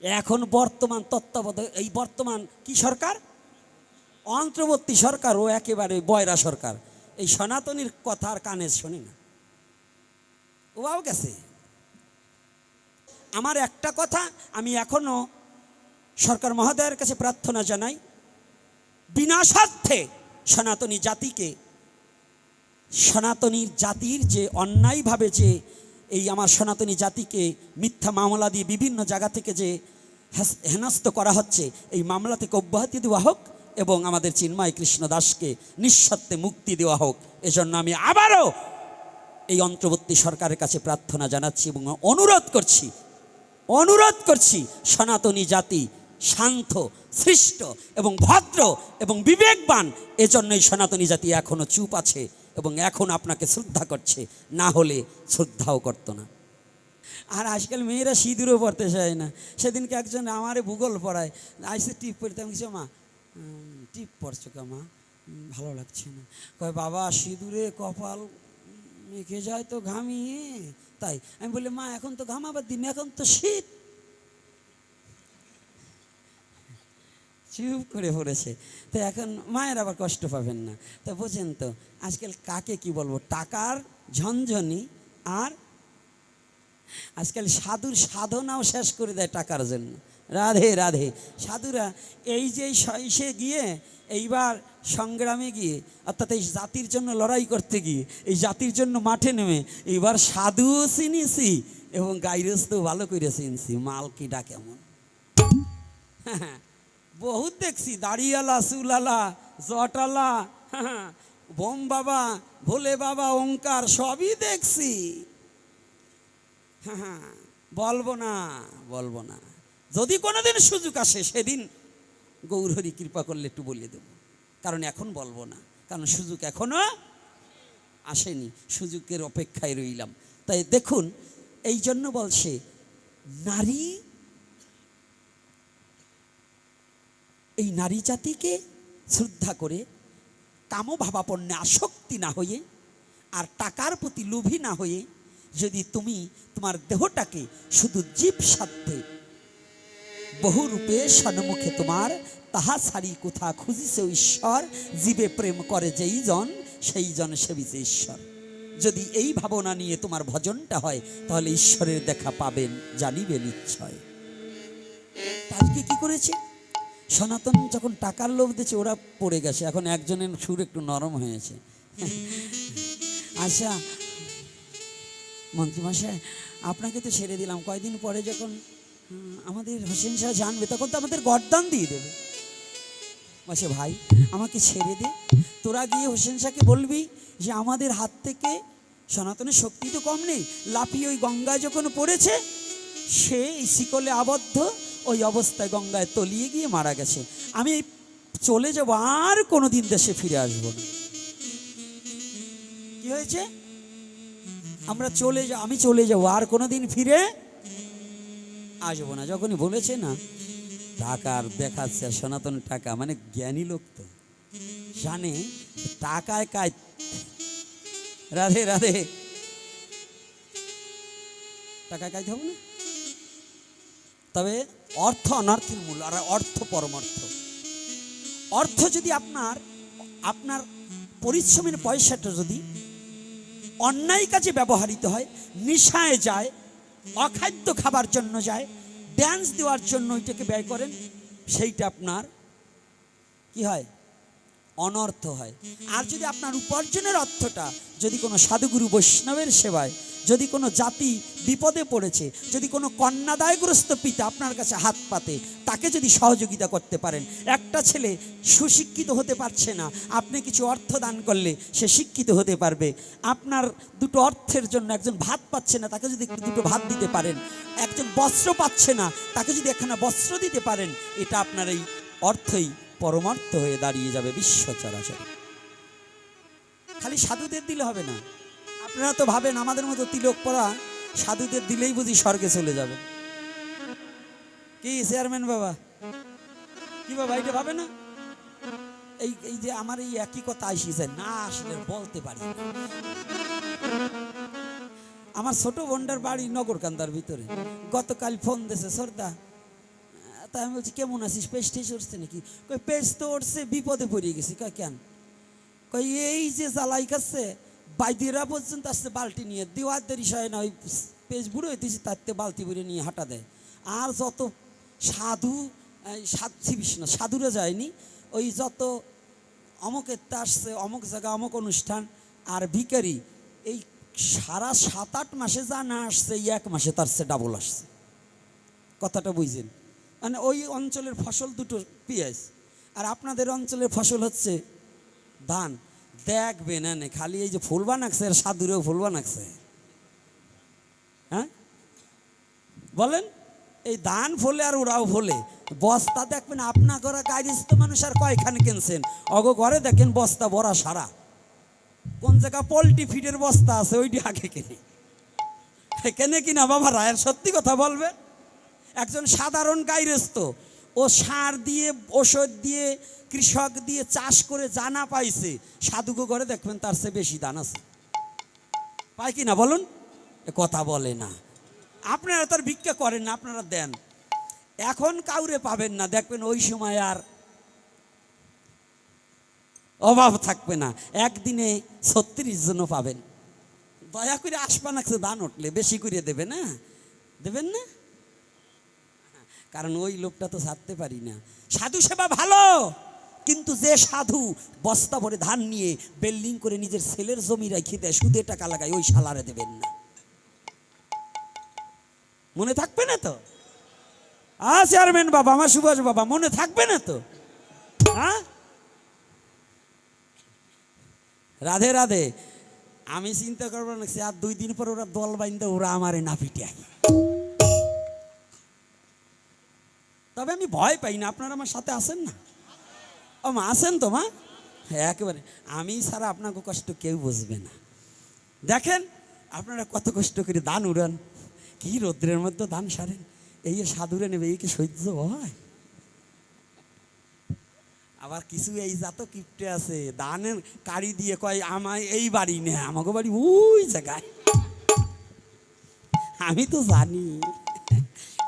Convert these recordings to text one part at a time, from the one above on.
এখন বর্তমান তত্ত্বাবধায়ক, এই বর্তমান কি সরকার? অন্তর্বর্তী সরকার ও একেবারে বয়রা সরকার। এই সনাতনীর কথা আর কানে শোনে না। ওও গেছে? আমার একটা কথা, আমি এখনও সরকার মহোদয়ের কাছে প্রার্থনা জানাই, বিনা স্বার্থে সনাতনী জাতিকে সনাতনী জাতির যে অন্যায়ভাবে যে এই আমার সনাতনী জাতিকে মিথ্যা মামলা দিয়ে বিভিন্ন জায়গা থেকে যে হেনস্থ করা হচ্ছে, এই মামলা থেকে অব্যাহতি দেওয়া হোক এবং আমাদের চিন্ময় কৃষ্ণ দাসকে নিঃসত্ত্বে মুক্তি দেওয়া হোক। এজন্য আমি আবারও এই অন্তর্বর্তী সরকারের কাছে প্রার্থনা জানাচ্ছি এবং অনুরোধ করছি অনুরোধ করছি সনাতনী জাতি শান্ত, সৃষ্ট এবং ভদ্র এবং বিবেকবান, এজন্যই সনাতনী জাতি এখনও চুপ আছে। এবং এখন আপনাকে শ্রদ্ধা করছে, না হলে শ্রদ্ধাও করতো না। আর আজকাল মেয়েরা সিঁদুরও পড়তে চায় না। সেদিনকে একজন আমারে ভূগোল পড়ায়, আইসে টিপ পড়তাম কিছু, মা টিপ পড়ছো কে মা? ভালো লাগছে না। কয়, বাবা, সিঁদুরে কপাল মেখে যায় তো ঘামিয়ে। তাই, আমি বলি মা, এখন তো ঘামাবার দিন, এখন তো শীত। চুপ করে পড়েছে। তো এখন মায়ের আবার কষ্ট পাবেন না। তো বোঝেন তো, আজকাল কাকে কি বলব? টাকার ঝনঝনি আর আজকাল সাধুর সাধনাও শেষ করে দেয় টাকার জন্য। রাধে রাধে। সাধুরা এই যে সে গিয়ে এইবার সংগ্রামে গিয়ে, অর্থাৎ এই জাতির জন্য লড়াই করতে গিয়ে, এই জাতির জন্য মাঠে নেমে, এইবার সাধুও চিনিছি এবং গাইরস্তেও ভালো করে চিনছি মাল মালকিটা কেমন? বহুত দেখছি, দাড়িয়ালা, চুলালা, জটালা, বোম বাবা, ভোলে বাবা, ওঙ্কার, সবই দেখছি। হ্যাঁ বলব না বলব না। যদি কোনোদিন সুযোগ আসে, সেদিন গৌরহরি কৃপা করলে একটু বলিয়ে দেব। কারণ এখন বলব না, কারণ সুযোগ এখনও আসেনি, সুযোগের অপেক্ষায় রইলাম। তাই দেখুন, এই জন্য বলছে, নারী এই নারী জাতিকে শ্রদ্ধা করে কামভাবাপন্নে আসক্তি না হয়ে আর টাকার প্রতি লোভী না হয়ে যদি তুমি তোমার দেহটাকে শুধু জীব সাধ্যে বহুরূপে সন্মুখে তোমার, তাহা সারি কোথা খুঁজিছে ঈশ্বর? জীবে প্রেম করে যেই জন, সেই জন সেবিছে ঈশ্বর। যদি এই ভাবনা নিয়ে তোমার ভজনটা হয়, তাহলে ঈশ্বরের দেখা পাবেন, জানিবে নিশ্চয়। আজকে কি করেছে? সনাতন যখন টাকার লোভ দিচ্ছে ওরা পড়ে গেছে। এখন একজনের সুর একটু নরম হয়েছে। আচ্ছা মন্ত্রীমশাই আপনাকে তো ছেড়ে দিলাম। কয়দিন পরে যখন আমাদের হোসেন শাহ জানবে, তখন তো আমাদের গরদান দিয়ে দেবে। বসে ভাই, আমাকে ছেড়ে দে। তোরা গিয়ে হোসেন শাহকে বলবি যে, আমাদের হাত থেকে সনাতনের শক্তি তো কম নেই। লাফিয়ে ওই গঙ্গায় যখন পড়েছে, সে এই শিকলে আবদ্ধ। ওই অবস্থায় গঙ্গায় তলিয়ে গিয়ে মারা গেছে। আমি চলে যাব, আর কোনো দিন দেশে ফিরে আসব না। কি হয়েছে? আমরা চলে যা, আমি চলে যাব, আর কোনো দিন ফিরে আসব না। যখনই বলেছে না, টাকার দেখাচ্ছে, সনাতন টাকা মানে জ্ঞানী লোক তো। জানে টাকায় কাজ। রাধে রাধে। টাকায় কাজ হবে না? তবে অর্থ অনর্থের মূল, আর অর্থ পরমার্থ। অর্থ যদি আপনার আপনার পরিশ্রমের পয়সাটা যদি অন্যায় কাজে ব্যবহৃত হয়, নিশায় যায়, অখাদ্য খাবার জন্য যায় ড্যান্স দেওয়ার জন্য ওইটাকে ব্যয় করেন, সেইটা আপনার কি হয়? অনর্থ হয়। আর যদি আপনার উপার্জনের অর্থটা যদি কোনো সাধুগুরু বৈষ্ণবের সেবায় যদি কোনো জাতি বিপদে পড়েছে, যদি কোনো কন্যাদায়গ্রস্ত পিতা আপনার কাছে হাত পাতে, তাকে যদি সহযোগিতা করতে পারেন, একটা ছেলে সুশিক্ষিত হতে পারছে না, আপনি কিছু অর্থ দান করলে সে শিক্ষিত হতে পারবে। আপনার দুটো অর্থের জন্য একজন ভাত পাচ্ছে না, তাকে যদি দুটো ভাত দিতে পারেন। একজন বস্ত্র পাচ্ছে না, তাকে যদি একখানা বস্ত্র দিতে পারেন, এটা আপনার এই অর্থই পরমার্থ হয়ে দাঁড়িয়ে যাবে বিশ্ব চরাচরে খালি সাধুদের দিলে হবে না। আপনারা তো ভাবেন আমাদের মতো তিলক পরা সাধুদের দিলেই বুঝি স্বর্গে চলে যাবে। কি চেয়ারম্যান বাবা? কি বাবা এটা ভাবে না? এই এই যে আমার এই একই কথা আসিছে, না আসলে বলতে পারি আমার ছোট বোনটার বাড়ি নগরকান্দার ভিতরে। গতকাল ফোন দিয়েছে, সর্দা তাই আমি বলছি, কেমন আছিস? পেস্ট টেস্ট উঠছে নাকি? কই পেস্ট তো উঠছে, বিপদে পড়ে গেছি, কয়, কেন? কই এই যে জ্বালাই কাছে বাইদিরা পর্যন্ত আসছে, বালতি নিয়ে। দেওয়ার দেরি হয় না, ওই পেজ বুড়ো হইতেছি তাতে বালতি বুড়ে নিয়ে হাঁটা দেয়। আর যত সাধু সাধু না সাধুরা যায়নি, ওই যত অমুকের আসছে, অমুক জায়গা, অমুক অনুষ্ঠান, আর ভিকারি এই সারা সাত আট মাসে যা না আসছে, এই এক মাসে তার সে ডাবল আসছে। কথাটা বুঝছেন মানে ওই অঞ্চলের ফসল দুটো পেঁয়াজ। আর আপনাদের অঞ্চলের ফসল হচ্ছে ধান। দেখবেন না নে, খালি এই যে ফুল বানাচ্ছে আর সাধুরেও ফুল বানাচ্ছে হ্যাঁ? বলেন, এই ধান ফলে আর ওরাও ফলে, বস্তা দেখবেন আপনা করা গাইরিস্ত মানুষ আর কয়খানে কিনছেন? অগ ঘরে দেখেন বস্তা ভরা সারা। কোন জায়গা পোলট্রি ফিডের বস্তা আছে, ওইটি আগে কিনে। কেনে কিনা বাবা রায়ের সত্যি কথা বলবে? একজন সাধারণ গাইরস্ত ও সার দিয়ে, ওষুধ দিয়ে কৃষক দিয়ে চাষ করে জানা পাইছে সাধুকো ঘরে দেখবেন তার চেয়ে বেশি দান আছে। পায় কি না বলুন? কথা বলে না। আপনারা তার ভিক্ষা করেন না, আপনারা দেন। এখন কাউরে পাবেন না, দেখবেন ওই সময় আর অভাব থাকবে না। একদিনে ছত্রিশ জনও পাবেন। দয়া করে আসবা নাকছে দান উঠলে বেশি করে দেবে না? দেবেন না? কারণ ওই লোকটা তো ছাড়তে পারি না। সাধু সেবা ভালো! কিন্তু যে সাধু বস্তা ভরে ধান নিয়ে বিল্ডিং করে নিজের ছেলের জমি রেখে দেয় সুদে টাকা লাগায়, ওই সালারে দেবেন না। মনে থাকবে না তো? আ, চেয়ারম্যান বাবা, আমার সুভাষ বাবা, মনে থাকবে না তো? হ্যাঁ রাধে রাধে, আমি চিন্তা করব না আর দুই দিন পর ওরা দল বাইন্দে, ওরা আমারে না পিটায়। তবে আমি ভয় পাই না, আপনারা আমার সাথে আসেন না? ও মা, আসেন তো মা। একেবারে, আমি ছাড়া আপনাকে কষ্ট কেউ বুঝবে না। দেখেন, আপনারা কত কষ্ট করে দান উড়ান। কি রৌদ্রের মধ্যে ধান সারেন। এই সাধুরে নেবে, এই কি সহ্য হয়? আবার কিছু এই জাত কিপটে আছে দানের কাড়ি দিয়ে কয়, আমায় এই বাড়ি নে আমাকে বাড়ি ওই জায়গায়। আমি তো জানি।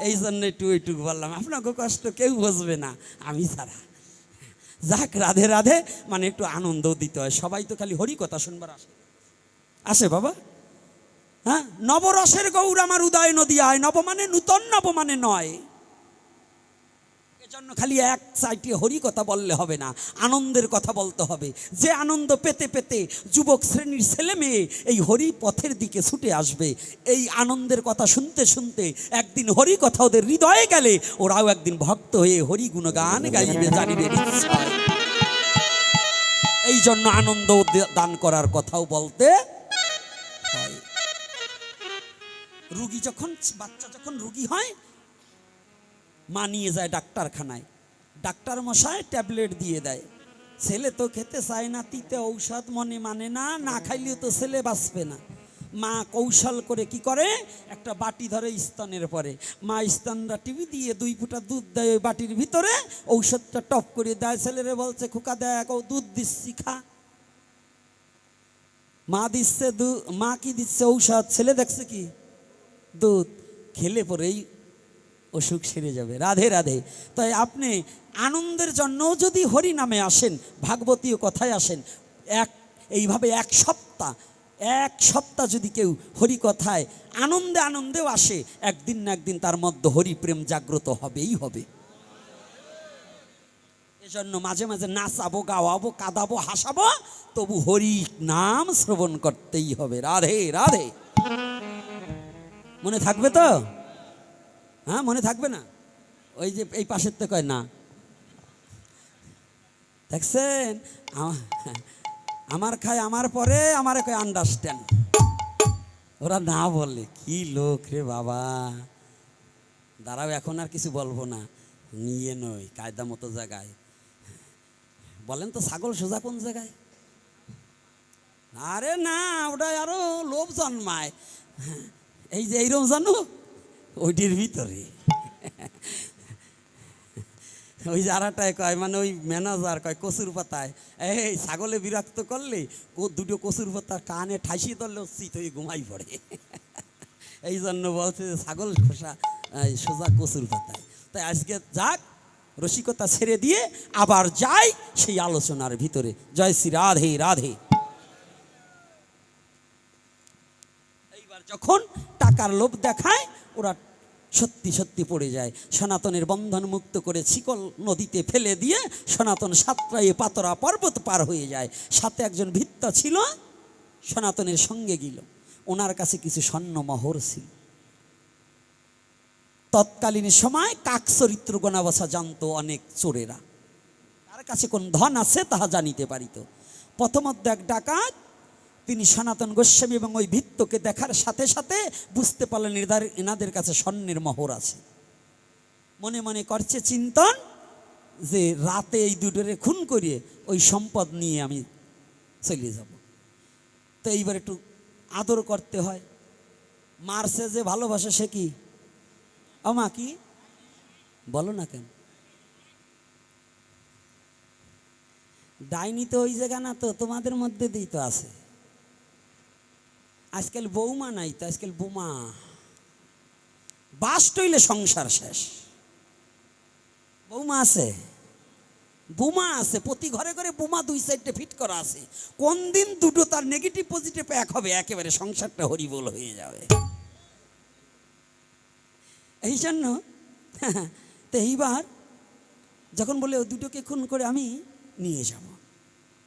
এই জন্য একটু ওইটুকু বললাম, আপনাকে কষ্ট কেউ বুঝবে না, আমি ছাড়া। যাক, রাধে রাধে। মানে একটু আনন্দ দিতে হয়। সবাই তো খালি হরি কথা শুনবার আসে। আসে বাবা। হ্যাঁ? নবরসের গৌর আমার উদয় নদী আয়। নব মানে নূতন, নব মানে নয়। এজন্য খালি এক সাইটে হরি কথা বললে হবে না, আনন্দের কথা বলতে হবে। যে আনন্দ পেতে পেতে যুবক শ্রেণির ছেলে মেয়ে এই হরি পথের দিকে ছুটে আসবে। এই আনন্দের কথা শুনতে শুনতে একদিন হরি কথা ওদের হৃদয়ে গেলে ওরাও একদিন ভক্ত হয়ে হরি গুণগান গাইবে জানিবে এই জন্য আনন্দ দান করার কথাও বলতে হয়। রুগী যখন, বাচ্চা যখন রুগী হয় মা নিয়ে যায় ডাক্তারখানায়। ডাক্তার মশাই ট্যাবলেট দিয়ে দেয়। ছেলে তো খেতে চায় না, তিতে ঔষধ মনে মানে না না খাইলেও তো ছেলে বাঁচবে না। মা কৌশল করে কি করে? একটা বাটি ধরে স্তনের পরে। মা স্তনটা টিভি দিয়ে দুই ফুটা দুধ দেয় ওই বাটির ভিতরে, ঔষধটা টপ করে দেয়। ছেলেরে বলছে, খোকা দেয় ও দুধ দিচ্ছি, খা। মা দিচ্ছে দু, মা কি দিচ্ছে ঔষধ? ছেলে দেখছে কি? দুধ। খেলে পরেই অসুখ সেরে যাবে। রাধে রাধে। তাই আপনি আনন্দের জন্যও যদি হরি নামে আসেন, ভাগবতীয় কথায় আসেন, এক, এইভাবে এক সপ্তাহ এক সপ্তাহ যদি কেউ হরি কথায় আনন্দে আনন্দেও আসে, একদিন না একদিন তার মধ্যে হরি প্রেম জাগ্রত হবেই হবে। এজন্য মাঝে মাঝে নাচাবো, গাওয়াবো, কাঁদাবো, হাসাবো, তবু হরি নাম শ্রবণ করতেই হবে। রাধে রাধে। মনে থাকবে তো? হ্যাঁ মনে থাকবে না? ওই যে এই পাশের তো কয়, না। দেখছেন? আমা- আমার খায়, আমার পরে, আমার কয় আন্ডারস্ট্যান্ড ওরা না বলে কি লোক রে বাবা? দাঁড়াও, এখন আর কিছু বলব না। নিয়ে নই, কায়দা মতো জায়গায়। বলেন তো, ছাগল সোজা কোন জায়গায়? আরে না ওটা আরও লোভ জন্মায়। এই যে, এইরকম জানো? ওইটির ভিতরে। ওই যারাটায় কয় মানে ওই ম্যানেজার কয়, কচুর পাতায়, এই ছাগলে বিরক্ত করলে? ও দুটো কচুর পাতা কানে ঠাইসিয়ে ধরলে শীত হয়ে ঘুমাই পড়ে। এই জন্য বলছে ছাগল খোসা সোজা কচুর পাতায়। তাই আজকে যাক, রসিকতা ছেড়ে দিয়ে আবার যাই সেই আলোচনার ভিতরে। জয় শ্রী রাধে রাধে। এইবার যখন টাকার লোভ দেখায় ওরা সত্যি সত্যি পড়ে যায়। সনাতনের বন্ধন মুক্ত করে শিকল নদীতে ফেলে দিয়ে সনাতন সাতটায় পাতরা পর্বত পার হয়ে যায়। সাথে একজন ভিত্তা ছিল, সনাতনের সঙ্গে গেল। ওনার কাছে কিছু স্বর্ণ মহর ছিল। তৎকালীন সময় কাক চরিত্র গোনাবসা জানতো অনেক চোরেরা। তার কাছে কোন ধন আছে তাহা জানিতে পারিত। প্রথমত এক ডাকাত তিনি সনাতন গোস্বামী এবং ওই ভিত্তকে দেখার সাথে সাথে বুঝতে পারলেন এনাদের এনাদের কাছে স্বর্ণের মোহর আছে। মনে মনে করছে চিন্তন যে রাতে এই দুটোরে খুন করিয়ে ওই সম্পদ নিয়ে আমি চলে যাব। তো এইবার একটু আদর করতে হয়। মারছে যে ভালোবাসে সে কি? আমা কি? বলো না কেন? ডাইনি তো ওই জায়গা না তো, তোমাদের মধ্যে দিই তো আছে। আজকাল বৌমা নাই তো আজকাল বোমা। বাস টইলে সংসার শেষ। বৌমা আছে? বোমা আছে, প্রতি ঘরে ঘরে বোমা দুই সাইডে ফিট করা আছে। কোন দিন দুটো তার নেগেটিভ পজিটিভ এক হবে, একেবারে সংসারটা হরিবোল হয়ে যাবে। এই জন্য, তো এইবার যখন বলে, ও দুটোকে খুন করে আমি নিয়ে যাব।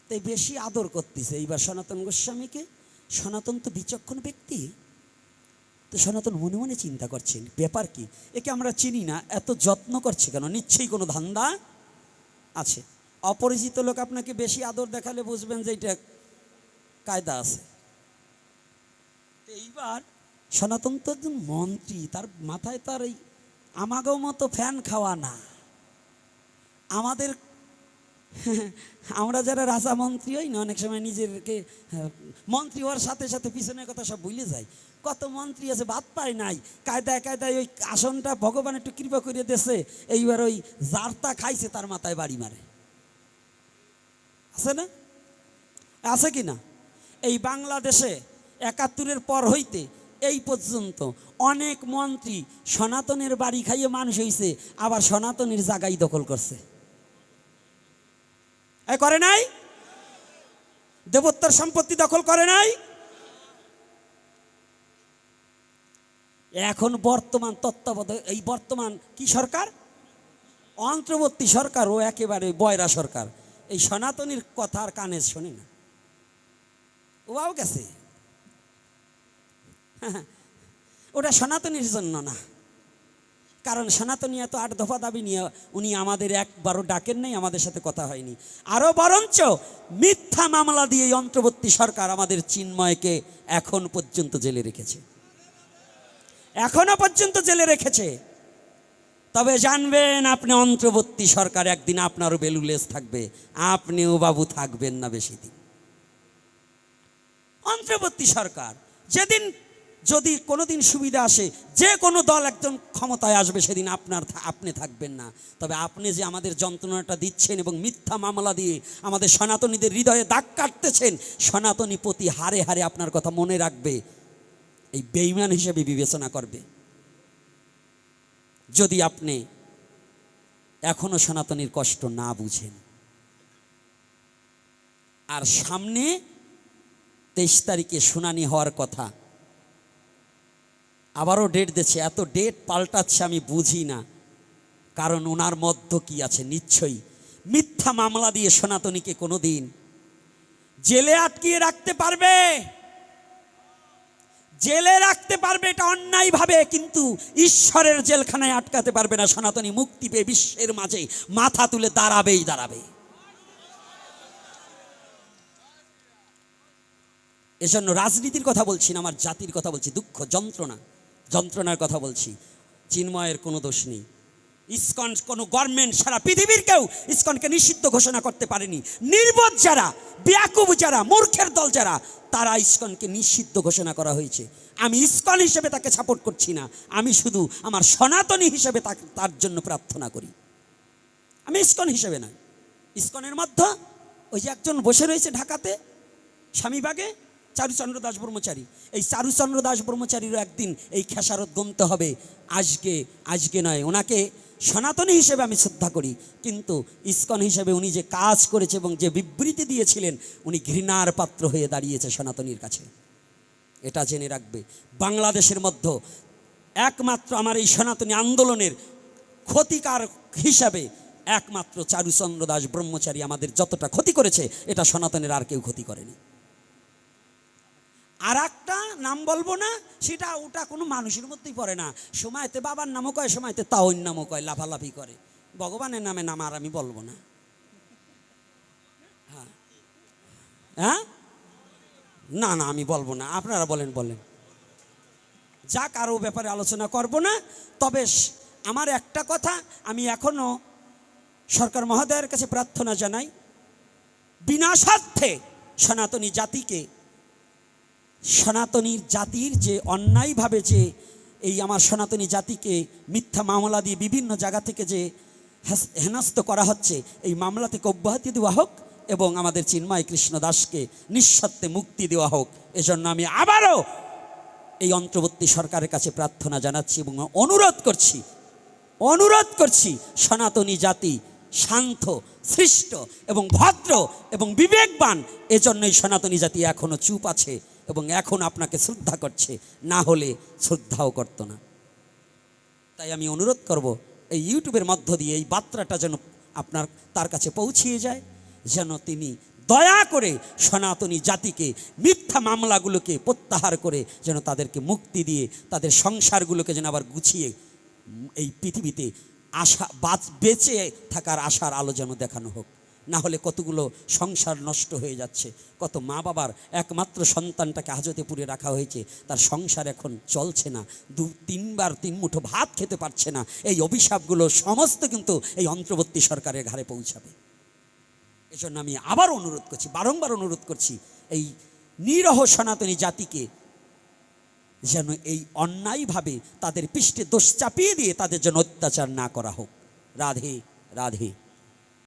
তাই বেশি আদর করতেছে এইবার সনাতন গোস্বামীকে। সনাতন তো বিচক্ষণ ব্যক্তি। তো সনাতন মনে মনে চিন্তা করছেন, ব্যাপার কি? একে আমরা চিনি না, এত যত্ন করছে কেন? নিশ্চয়ই কোনো ধান্দা আছে। অপরিচিত লোক আপনাকে বেশি আদর দেখালে বুঝবেন যে এটা কায়দা আছে। এইবার সনাতন তো একজন মন্ত্রী, তার মাথায় তার এই আমাগো মতো ফ্যান খাওয়া না। আমাদের আমরা যারা রাজা মন্ত্রী হই না অনেক সময় নিজেরকে হ্যাঁ, মন্ত্রী হওয়ার সাথে সাথে পিছনের কথা সব ভুলে যায় কত মন্ত্রী আছে বাদ পায় নাই। কায়দায় কায়দায় ওই আসনটা ভগবান একটু কৃপা করে দেছে এইবার ওই জারটা খাইছে তার মাথায় বাড়ি মারে। আছে না? আছে কি না? এই বাংলাদেশে একাত্তরের পর হইতে এই পর্যন্ত অনেক মন্ত্রী সনাতনের বাড়ি খাইয়ে মানুষ হইছে আবার সনাতনের জায়গায় দখল করছে। করে নাই? দেবোত্তর সম্পত্তি দখল করে নাই? এখন বর্তমান তত্ত্বাবধায়ক, এই বর্তমান কি সরকার? অন্তর্বর্তী সরকার ও একেবারে বয়রা সরকার। এই সনাতনীর কথার কানে শোনে না। ওয়াও গেছে। ওটা সনাতনীর জন্য না। কারণ সনাতনী এত আট দফা দাবি নিয়ে উনি আমাদের একবারও ডাকেন নাই, আমাদের সাথে কথা হয়নি। আরও বরঞ্চ মিথ্যা মামলা দিয়ে অন্তর্বর্তী সরকার আমাদের চিন্ময়কে এখন পর্যন্ত জেলে রেখেছে। এখনও পর্যন্ত জেলে রেখেছে। তবে জানবেন আপনি অন্তর্বর্তী সরকার একদিন আপনারও বেলুলেস থাকবে, আপনিও বাবু থাকবেন না বেশি দিন। অন্তর্বর্তী সরকার যেদিন যদি কোনোদিন সুবিধা আসে, যে কোনো দল একজন ক্ষমতায় আসবে, সেদিন আপনার আপনি থাকবেন না। তবে আপনি যে আমাদের যন্ত্রণাটা দিচ্ছেন এবং মিথ্যা মামলা দিয়ে আমাদের সনাতনীদের হৃদয়ে দাগ কাটতেছেন, সনাতনী প্রতি হারে হারে আপনার কথা মনে রাখবে, এই বেইমান হিসেবে বিবেচনা করবে। যদি আপনি এখনও সনাতনীর কষ্ট না বুঝেন, আর সামনে তেইশ তারিখে শুনানি হওয়ার কথা আবারও ডেট দিচ্ছে। এত ডেট পাল্টাচ্ছে আমি বুঝি না। কারণ ওনার মধ্য কি আছে? নিশ্চয়ই। মিথ্যা মামলা দিয়ে সনাতনীকে কোনো দিন জেলে আটকিয়ে রাখতে পারবে। জেলে রাখতে পারবে এটা অন্যায়ভাবে, কিন্তু ঈশ্বরের জেলখানায় আটকাতে পারবে না। সনাতনী মুক্তি পেয়ে বিশ্বের মাঝে মাথা তুলে দাঁড়াবেই দাঁড়াবে। এজন্য রাজনীতির কথা বলছি না, আমার জাতির কথা বলছি। দুঃখ, যন্ত্রণা। যন্ত্রণার কথা বলছি। চিন্ময়ের কোনো দোষ নেই। ইস্কন কোনো গভর্নমেন্ট সারা পৃথিবীর কেউ ইস্কনকে নিষিদ্ধ ঘোষণা করতে পারেনি। নির্বোধ যারা, ব্যাকুব যারা, মূর্খের দল যারা, তারা ইস্কনকে নিষিদ্ধ ঘোষণা করা হয়েছে। আমি ইস্কন হিসেবে তাকে সাপোর্ট করছি না। আমি শুধু আমার সনাতনী হিসেবে তার জন্য প্রার্থনা করি। আমি ইস্কন হিসেবে নয়। ইস্কনের মধ্যে ওই যে একজন বসে রয়েছে ঢাকাতে স্বামীবাগে চারুচন্দ্র দাস ব্রহ্মচারী। এই চারুচন্দ্র দাস ব্রহ্মচারীরও একদিন এই খেসারত গমতে হবে। আজকে আজকে নয়, ওনাকে সনাতনী হিসেবে আমি শ্রদ্ধা করি। কিন্তু ইস্কন হিসেবে উনি যে কাজ করেছে এবং যে বিবৃতি দিয়েছিলেন, উনি ঘৃণার পাত্র হয়ে দাঁড়িয়েছে সনাতনীর কাছে। এটা জেনে রাখবে। বাংলাদেশের মধ্যে একমাত্র আমার এই সনাতনী আন্দোলনের ক্ষতিকার হিসাবে একমাত্র চারুচন্দ্র দাস ব্রহ্মচারী আমাদের যতটা ক্ষতি করেছে, এটা সনাতনের আর কেউ ক্ষতি করেনি। আর একটা নাম বলব না, সেটা ওটা কোনো মানুষের মধ্যেই পড়ে না। সময়তে বাবার নামও কয়, সময়তে তাওর নামও কয়, লাফালাফি করে। ভগবানের নামে নাম আর আমি বলব না। হ্যাঁ। হ্যাঁ? না না, আমি বলব না। আপনারা বলেন বলেন। যা কারও ব্যাপারে আলোচনা করব না। তবে আমার একটা কথা, আমি এখনও সরকার মহোদয়ের কাছে প্রার্থনা জানাই। বিনা স্বার্থে সনাতনী জাতিকে সনাতনী জাতির যে অন্যায়ভাবে যে এই আমার সনাতনী জাতিকে মিথ্যা মামলা দিয়ে বিভিন্ন জায়গা থেকে যে হেনস্থ করা হচ্ছে, এই মামলা থেকে অব্যাহতি দেওয়া হোক এবং আমাদের চিন্ময় কৃষ্ণ দাসকে নিঃসত্ত্বে মুক্তি দেওয়া হোক, এজন্য আমি আবারও এই অন্তর্বর্তী সরকারের কাছে প্রার্থনা জানাচ্ছি এবং অনুরোধ করছি অনুরোধ করছি সনাতনী জাতি শান্ত, সৃষ্ট এবং ভদ্র এবং বিবেকবান, এজন্যই সনাতনী জাতি এখনও চুপ আছে। এবং এখন আপনাকে শ্রদ্ধা করছে, না হলে শ্রদ্ধাও করতো না। তাই আমি অনুরোধ করব, এই ইউটিউবের মধ্য দিয়ে এই বার্তাটা যেন আপনার, তার কাছে পৌঁছিয়ে যায়, যেন তিনি দয়া করে সনাতনী জাতিকে, মিথ্যা মামলাগুলোকে প্রত্যাহার করে যেন তাদেরকে মুক্তি দিয়ে, তাদের সংসারগুলোকে যেন আবার গুছিয়ে, এই পৃথিবীতে আশা, বাঁচ, বেঁচে থাকার আশার আলো যেন দেখানো হোক। না হলে কতগুলো সংসার নষ্ট হয়ে যাচ্ছে। কত মা বাবার একমাত্র সন্তানটাকে হাজতে পুরে রাখা হয়েছে, তার সংসার এখন চলছে না। দু, তিনবার তিন মুঠো ভাত খেতে পারছে না। এই অভিশাপগুলো সমস্ত কিন্তু এই অন্তর্বর্তী সরকারের ঘাড়ে পৌঁছাবে। এজন্য আমি আবার অনুরোধ করছি, বারংবার অনুরোধ করছি, এই নিরহ সনাতনী জাতিকে যেন এই অন্যায়ভাবে তাদের পৃষ্ঠে দোষ চাপিয়ে দিয়ে তাদের জন্য অত্যাচার না করা হোক। রাধে রাধে।